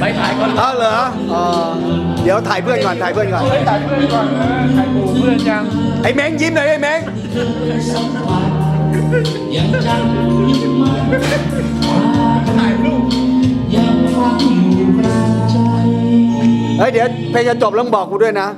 ไปถ่ายก่อนเออเหรอเดี๋ยวถ่ายเพื่อนก่อนถ่ายเพื่อนก่อน ไปถ่ายเพื่อนก่อนเออถ่ายหมู่เพื่อนยังไอ้แมงยิ้มหน่อยไอ้แมงถ่ายรูปเฮ้ยเดี๋ยวเพลงจะจบแล้วบอกกูด้วยนะ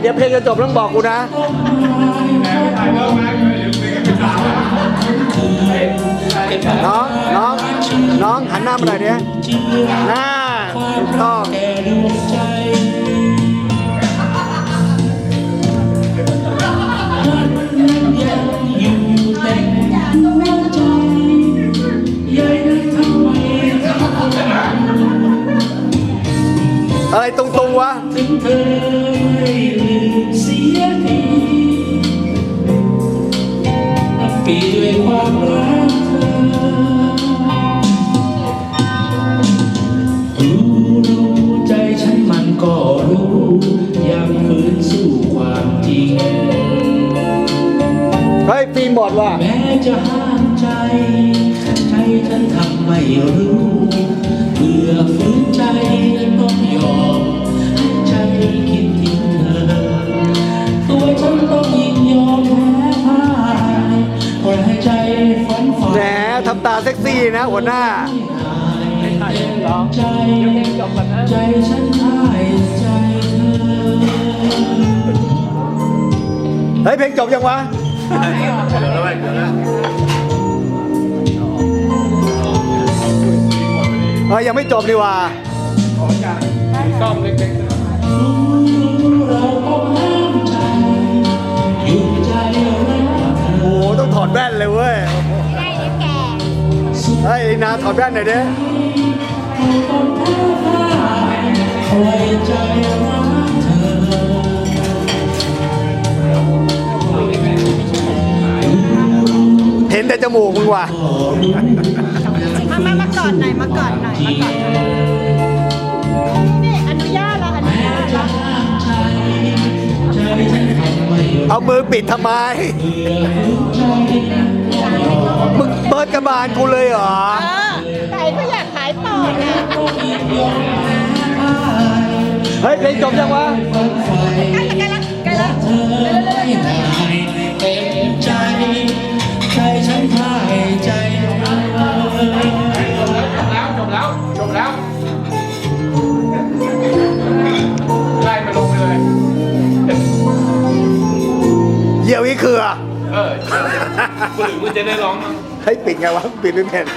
เดี๋ยวเพลงจะจบต้องบอกกูนะน้องน้องน้องหันหน้ามาหน่อยเนี้ยหน้าถูกต้องแก่ดวงใจรักนั้นยัง อะไรตรงๆวะถึงเธอไม่ลืมเสียทีนับปีด้วยความรักเธอรู้รู้ใจฉันมันก็รู้ยังฝืนสู้ความจริงเฮ้ยฟิล์มบอดว่ะแม้จะห้ามใจ ใจฉันทำไม่รู้ ทำตาเซ็กซี่นะหัวหน้าใจใจฉันให้ใจเธอเฮ้ยเพลงจบยังวะเฮ้ยยังไม่จบดีว่าซ่อมเล็กๆนะเราต้องห้ามใจหยุดใจรักเธอโอ้โหต้องถอดแว่นเลยเว้ยได้เดี๋ยวแก เฮ้ยนาถอดแว่นหน่อยดิเธอเห็นแต่จมูกมึงว่ะ มามามากอดหน่อยมากอดหน่อยมากอดหน่อย เอามือปิดทำไม มึงเปิดกระบาลกูเลยเหรอ เออใครก็อยากขายต่อเนี่ยเฮ้ยเพลงจบยังวะ ใกล้ละใกล้ละใกล้ละไม่ได้ ยี่ยวอีเขือ เออคนอื่นก็จะได้ร้องมั้ง ให้ยปิดไงวะ ปิดไม่เป็น